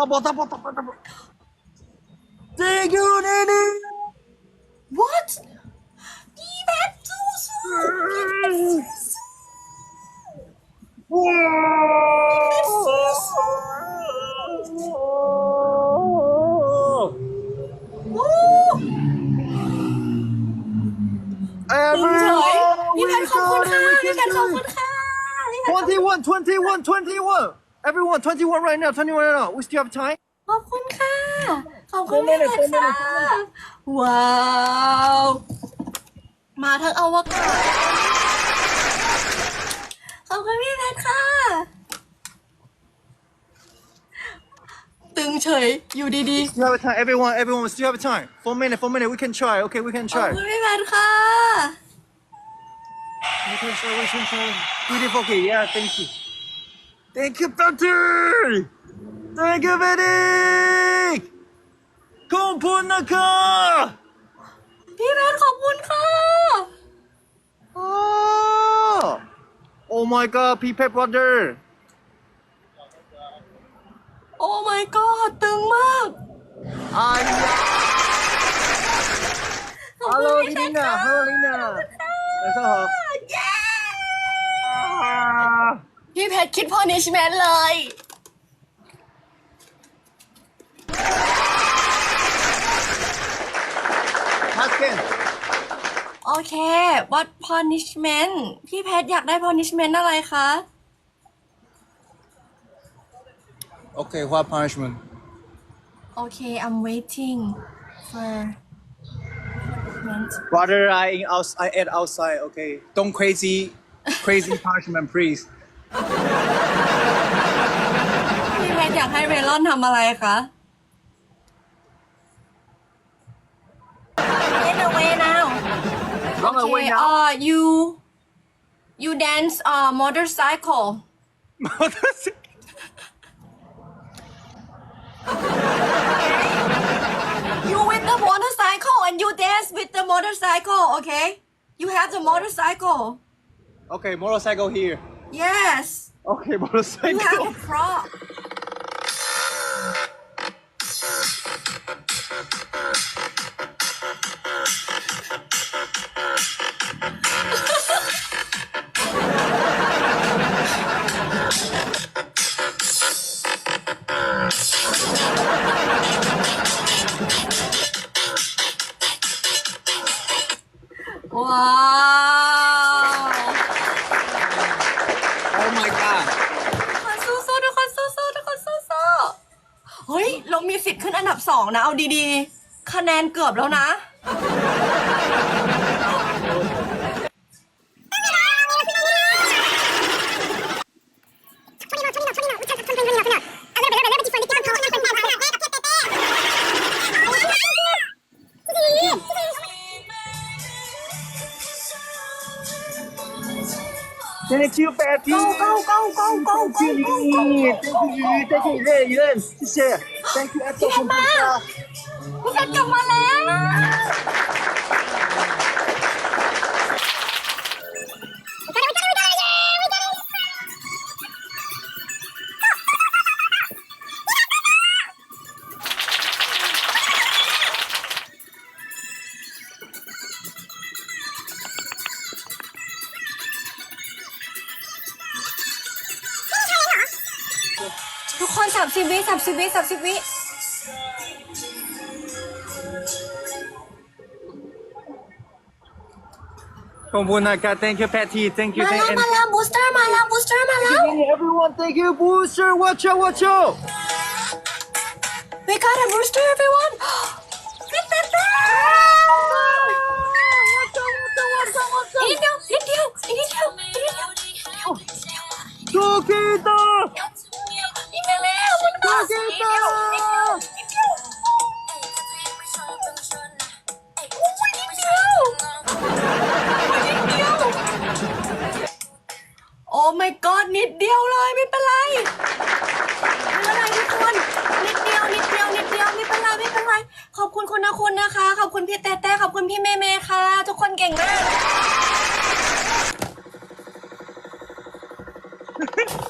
Double, double, double, double. Dig you, Nanny! What? Leave it too soon! Everyone, 21, 21, 21! Everyone 21 right now 21 right now we still have time ขอบคุณค่ะ ขอบคุณพี่แพทค่ะ ว้าว มาทั้งอวกาศขอบคุณพี่แพทค่ะ ตึงเฉยอยู่ดี still have time everyone everyone we still have time four minutes four minutes we can try okay we can ๆ ขอบ try คุณพี่แพทค่ะ we can try we can try beautiful okay yeah thank you Thank you, Doctor! Thank you, Medic! ขอบคุณนะคะพี่แมนขอบคุณค่ะ Oh! Oh my god, Pepe brother! Oh my god ตึงมาก Hello, Lina! Hello, Lina! พี่เพชรคิด punishment เลย Hasken. โอเค what punishment พี่เพชรอยากได้ punishment อะไรคะ Okay, what punishment? โอเค I'm waiting for punishment Brother, I in out, I ate outside. Okay, don't crazy, crazy punishment, please. พี่เพชรอยากให้เมลอนทำอะไรคะ In a way now Run away okay now. uh you you dance uh motorcycle you with the motorcycle and you dance with the motorcycle okay you have the motorcycle okay, motorcycle here. yes. Okay, motorcycle. you have a prop. ว้ มีสิทธิ์ขึ้นอันดับสองนะ เอาดีๆ คะแนนเกือบแล้วนะ 这就白天，高高高高高高高高高，热一热，谢谢，天妈，你在干嘛来啊？ มาพี่เพชรกลับมาแล้ว ทุกคนสามสิบวิสามสิบวิสามสิบวิ Kombunaka, thank you, Patty. Thank you, มา thank แล้ว you. มาแล้วบูสเตอร์มาแล้วบูสเตอร์มาแล้ว And everyone, thank you, Booster. Watch out, watch out. We got a booster everyone นิดเดียวนิดเดียวนิดเดียวนิดเดียวนิดเดียว Tokita. เก่งมาก